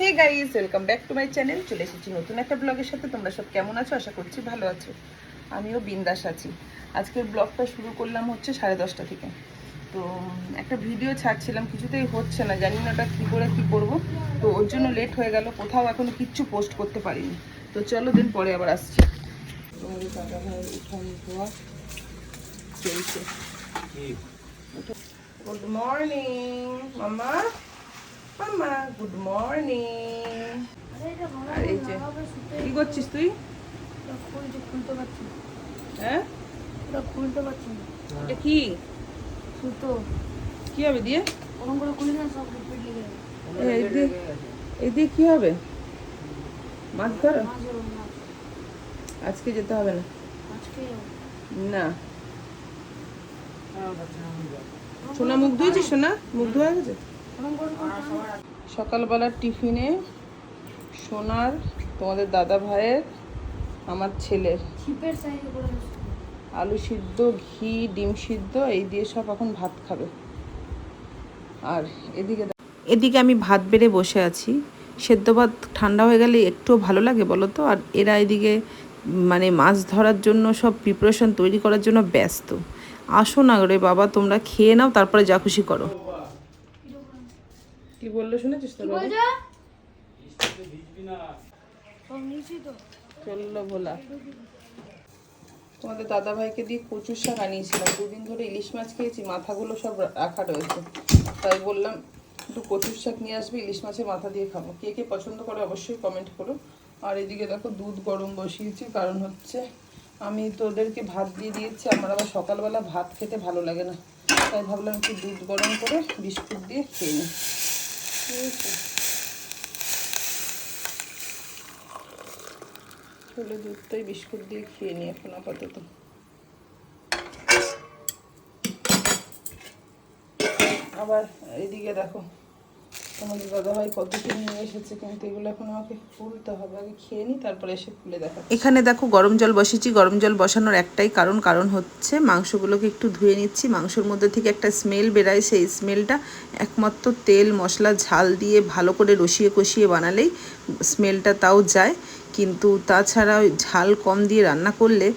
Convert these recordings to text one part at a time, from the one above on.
Hey guys welcome back to my channel. চলে এসেছি নতুন একটা ব্লগের সাথে। তোমরা সব কেমন আছো? আশা করছি ভালো আছো। আমিও বিন্দাস আছি। আজকের ব্লগটা শুরু করলাম হচ্ছে সাড়ে দশটা থেকে। তো একটা ভিডিও ছাড়ছিলাম কিছুতেই হচ্ছে না। জানি না ওটা কী করে কী করব। তো ওর জন্য লেট হয়ে গেল। কোথাও এখনও কিচ্ছু পোস্ট করতে পারিনি। তো চলো দিন পরে আবার আসছি। দাদা ভাই উঠান ধোয়া। চলছে। গুড মর্নিং মামা গুড মর্নিং আর এই যে কি করছিস তুই? খুলতে পারছি হ্যাঁ? খুলতে পারছি এটা কি? সুতো। কি হবে দিয়ে? ওরকম করে খুলি না সব লেগে এই দিয়ে কি হবে? মাছ ধরো। আজকে যেতে হবে না। না। সোনা মুখ ধুয়েছিস সোনা? মুখ ধোয়া গেছে? সকালবেলার টিফিনে সোনার তোমাদের দাদা ভাইয়ের আমার ছেলের। আলু সিদ্ধ ঘি ডিম সিদ্ধ এই দিয়ে সব এখন ভাত খাবে। আর এদিকে এদিকে আমি ভাত বেড়ে বসে আছি। সেদ্ধ ভাত ঠান্ডা হয়ে গেলে একটুও ভালো লাগে বলো তো? আর এরা এদিকে মানে মাছ ধরার জন্য সব প্রিপারেশন তৈরি করার জন্য ব্যস্ত। আসো না রে বাবা তোমরা খেয়ে নাও তারপরে যা খুশি করো। কি বলল শুনেছিস তো চলল ভোলা। তোমাদের দাদা ভাইকে দিয়ে কচুর শাক আনিয়েছিলাম। দুদিন ধরে ইলিশ মাছ খেয়েছি মাথাগুলো সব রাখা রয়েছে। তাই বললাম একটু কচুর শাক নিয়ে আসবে ইলিশ মাছের মাথা দিয়ে খাব। কে কে পছন্দ করে অবশ্যই কমেন্ট করো। আর এদিকে দেখো দুধ গরম বসিয়েছি কারণ হচ্ছে আমি তোদেরকে ভাত দিয়ে দিয়েছি আমার আবার সকালবেলা ভাত খেতে ভালো লাগে না। তাই ভাবলাম একটু দুধ গরম করে বিস্কুট দিয়ে খেয়ে নিই। ছোলে দুধটাই বিস্কুট দিয়ে খেয়ে নিই এখন আপাতত। আবার এদিকে দেখো। তোমাদের দাদাভাই কত কি নিয়ে এসেছে, কিন্তু এগুলো এখন আমাকে খুলতে হবে। আগে খেয়ে নিই, তারপরে এসে খুলে দেখা এখানে দেখো গরম জল বসেছি। গরম জল বসানোর একটাই কারণ কারণ হচ্ছে মাংসগুলোকে একটু ধুয়ে নিচ্ছি। মাংসের মধ্যে থেকে একটা স্মেল বেরায়, সেই স্মেলটা একমাত্র তেল, মশলা, ঝাল দিয়ে ভালো করে রসিয়ে কষিয়ে বানালেই স্মেলটা তাও যায়। কিন্তু তাছাড়া ঝাল কম দিয়ে রান্না করলে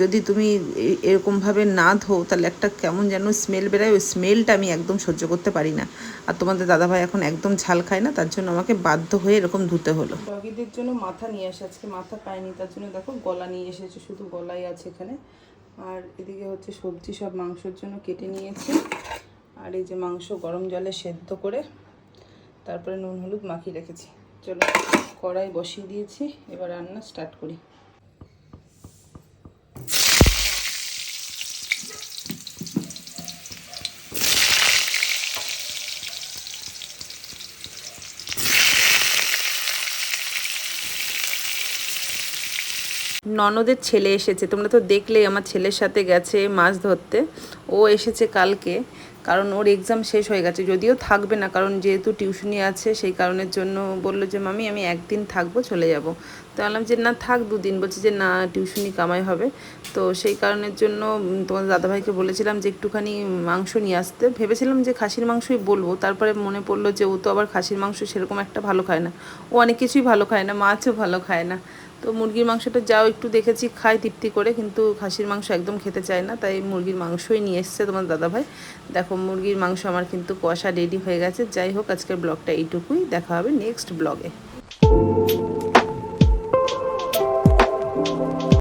যদি তুমি এরকমভাবে না ধো তাহলে একটা কেমন যেন স্মেল বেরোয়। ওই স্মেলটা আমি একদম সহ্য করতে পারি না। আর তোমাদের দাদাভাই এখন একদম ঝাল খায় না, তার জন্য আমাকে বাধ্য হয়ে এরকম ধুতে হলো। ডগিদের জন্য মাথা নিয়ে আসে, আজকে মাথা পায়নি তার জন্য দেখো গলা নিয়ে এসেছে, শুধু গলাই আছে এখানে। আর এদিকে হচ্ছে সবজি সব মাংসের জন্য কেটে নিয়েছি। আর এই যে মাংস গরম জলে সেদ্ধ করে তারপরে নুন, হলুদ মাখিয়ে রেখেছি। চলো কড়াই বসিয়ে দিয়েছি, এবার রান্না স্টার্ট করি। ননদের ছেলে এসেছে। তোমরা তো দেখলেই আমার ছেলের সাথে গেছে মাছ ধরতে। ও এসেছে কালকে, কারণ ওর এক্সাম শেষ হয়ে গেছে। যদিও থাকবে না, কারণ যেহেতু টিউশনি আছে, সেই কারণের জন্য বলল যে, মামি, আমি একদিন থাকব, চলে যাব। তো বললাম যে, না থাক, দুদিন। বলছে যে, না, টিউশনি কামাই হবে। তো সেই কারণের জন্য তোমার দাদাভাইকে বলেছিলাম যে, একটুখানি মাংস নিয়ে আসতে। ভেবেছিলাম যে, খাসির মাংসই বলব। তারপরে মনে পড়ল যে, ও তো আবার খাসির মাংস সেরকম একটা ভালো খায় না। ও অনেক কিছুই ভালো খায় না, মাছও ভালো খায় না। তো মুরগির মাংসটা যাও, একটু দেখেছি, খাই তৃপ্তি করে, কিন্তু খাসির মাংস একদম খেতে চায় না, তাই মুরগির মাংসই নিয়ে এসছে তোমার দাদাভাই। দেখো, মুরগির মাংস আমার কিন্তু কষা রেডি হয়ে গেছে। যাই হোক, আজকের ব্লগটা এইটুকুই। দেখা হবে নেক্সট ব্লগে।